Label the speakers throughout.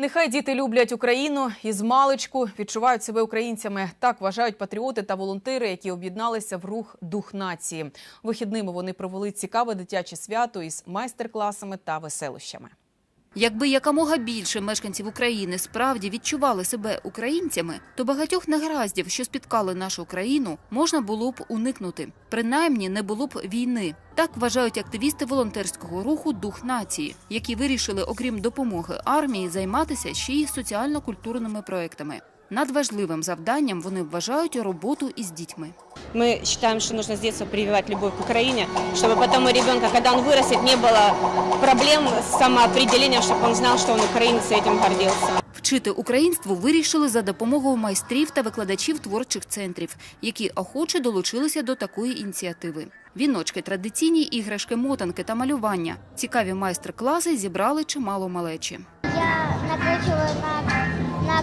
Speaker 1: Нехай діти люблять Україну і з маличку відчувають себе українцями. Так вважають патріоти та волонтери, які об'єдналися в рух Дух нації. Вихідними вони провели цікаве дитяче свято із майстер-класами та веселощами.
Speaker 2: Якби якомога більше мешканців України справді відчували себе українцями, то багатьох негараздів, що спіткали нашу країну, можна було б уникнути. Принаймні не було б війни. Так вважають активісти волонтерського руху Дух нації, які вирішили, окрім допомоги армії, займатися ще й соціально-культурними проектами. Надважливим завданням вони вважають роботу із дітьми.
Speaker 3: Мы считаем, что нужно с детства прививать любовь к Украине, чтобы потом у ребенка, когда он вырастет, не было проблем с самоопределением, чтобы он знал, что он украинец и этим гордился.
Speaker 2: Вчити українству вирішили за допомогою майстрів та викладачів творчих центрів, які охоче долучилися до такої ініціативи. Віночки, традиційні іграшки, мотанки та малювання. Цікаві майстер-класи зібрали чимало малечі.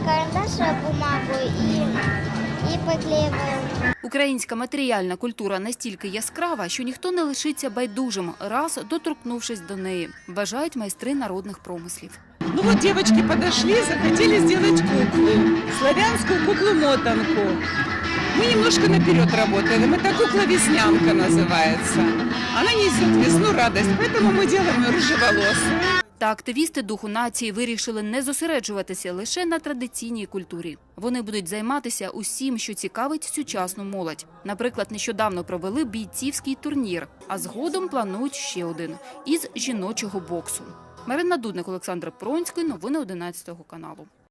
Speaker 4: карандаш бумагу и, и приклеиваю.
Speaker 2: Українська матеріальна культура настільки яскрава, що ніхто не лишиться байдужим, раз доторкнувшись до неї, вважають майстри народних промислів.
Speaker 5: Ну вот девочки подошли, захотели сделать куклу, славянскую куклу-мотанку. Мы немножко наперед работаем, это кукла-веснянка называется. Она несет весну, радость, поэтому мы делаем ее рыжеволосую.
Speaker 2: Та активісти духу нації вирішили не зосереджуватися лише на традиційній культурі. Вони будуть займатися усім, що цікавить сучасну молодь. Наприклад, нещодавно провели бійцівський турнір, а згодом планують ще один із жіночого боксу. Марина Дудник, Олександр Пронський. Новини 11 каналу.